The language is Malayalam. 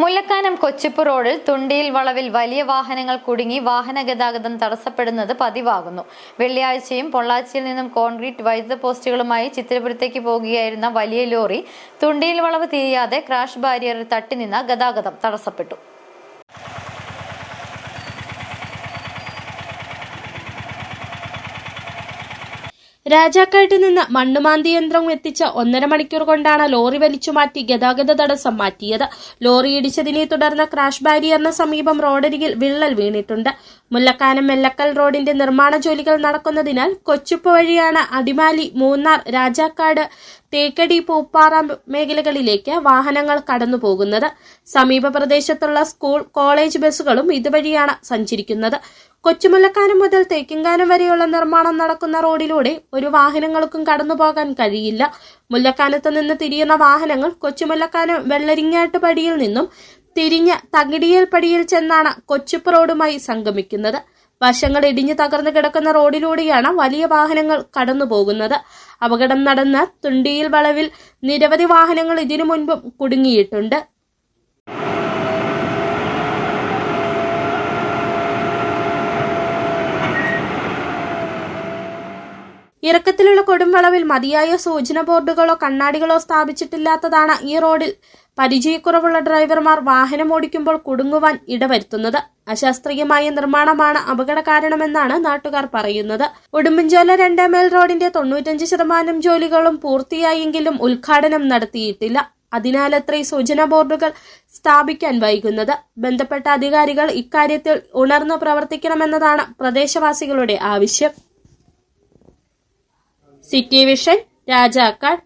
മുല്ലക്കാനം കൊച്ചിപ്പ് റോഡിൽ തുണ്ടിയിൽ വളവിൽ വലിയ വാഹനങ്ങൾ കുടുങ്ങി വാഹന ഗതാഗതം തടസ്സപ്പെടുന്നത് പതിവാകുന്നു. വെള്ളിയാഴ്ചയും പൊള്ളാച്ചിയിൽ നിന്നും കോൺക്രീറ്റ് വൈദ്യുത പോസ്റ്റുകളുമായി ചിത്രപുരത്തേക്ക് പോകുകയായിരുന്ന വലിയ ലോറി തുണ്ടിയിൽ വളവ് തിരിയാതെ ക്രാഷ് ബാരിയറിൽ തട്ടിനിന്ന ഗതാഗതം തടസ്സപ്പെട്ടു. രാജാക്കാട്ടിൽ നിന്ന് മണ്ണുമാന്തി യന്ത്രം എത്തിച്ച ഒന്നര മണിക്കൂർ കൊണ്ടാണ് ലോറി വലിച്ചുമാറ്റി ഗതാഗത തടസ്സം മാറ്റിയത്. ലോറി ഇടിച്ചതിനെ തുടർന്ന് ക്രാഷ് ബാരിയറിന് സമീപം റോഡരികിൽ വിള്ളൽ വീണിട്ടുണ്ട്. മുല്ലക്കാനം മെല്ലക്കൽ റോഡിന്റെ നിർമ്മാണ ജോലികൾ നടക്കുന്നതിനാൽ കൊച്ചുപ്പ് വഴിയാണ് അടിമാലി മൂന്നാർ രാജാക്കാട് തേക്കടി പൂപ്പാറ മേഖലകളിലേക്ക് വാഹനങ്ങൾ കടന്നു പോകുന്നത് സമീപ പ്രദേശത്തുള്ള സ്കൂൾ കോളേജ് ബസ്സുകളും ഇതുവഴിയാണ് സഞ്ചരിക്കുന്നത്. കൊച്ചുമുല്ലക്കാനം മുതൽ തേക്കിങ്കാനം വരെയുള്ള നിർമ്മാണം നടക്കുന്ന റോഡിലൂടെ ഒരു വാഹനങ്ങൾക്കും കടന്നു പോകാൻ കഴിയില്ല. മുല്ലക്കാനത്ത് നിന്ന് തിരിയുന്ന വാഹനങ്ങൾ കൊച്ചുമുല്ലക്കാനം വെള്ളരിങ്ങാട്ട് പടിയിൽ നിന്നും തിരിഞ്ഞ തകിടിയൽ പടിയിൽ ചെന്നാണ് കൊച്ചുപ്പ് റോഡുമായി സംഗമിക്കുന്നത്. വശങ്ങൾ ഇടിഞ്ഞു തകർന്നു കിടക്കുന്ന റോഡിലൂടെയാണ് വലിയ വാഹനങ്ങൾ കടന്നു പോകുന്നത്. അപകടം നടന്ന തുണ്ടിയിൽ വളവിൽ നിരവധി വാഹനങ്ങൾ ഇതിനു മുൻപും കുടുങ്ങിയിട്ടുണ്ട്. ഇറക്കത്തിലുള്ള കൊടുംവളവിൽ മതിയായ സൂചന ബോർഡുകളോ കണ്ണാടികളോ സ്ഥാപിച്ചിട്ടില്ലാത്തതാണ് ഈ റോഡിൽ. പരിചയക്കുറവുള്ള ഡ്രൈവർമാർ വാഹനം ഓടിക്കുമ്പോൾ കുടുങ്ങുവാൻ ഇടവരുത്തുന്നത്. അശാസ്ത്രീയമായ നിർമ്മാണമാണ് അപകട കാരണമെന്നാണ് നാട്ടുകാർ പറയുന്നത്. ഉടുമ്പൻചോല രണ്ടാം മേൽ റോഡിന്റെ തൊണ്ണൂറ്റഞ്ച് ശതമാനം ജോലികളും പൂർത്തിയായെങ്കിലും ഉദ്ഘാടനം നടത്തിയിട്ടില്ല. അതിനാലത്രേ സൂചനാ ബോർഡുകൾ സ്ഥാപിക്കാൻ വൈകുന്നത്. ബന്ധപ്പെട്ട അധികാരികൾ ഇക്കാര്യത്തിൽ ഉണർന്നു പ്രവർത്തിക്കണമെന്നതാണ് പ്രദേശവാസികളുടെ ആവശ്യം. സിറ്റി വിഷൻ রাজাকার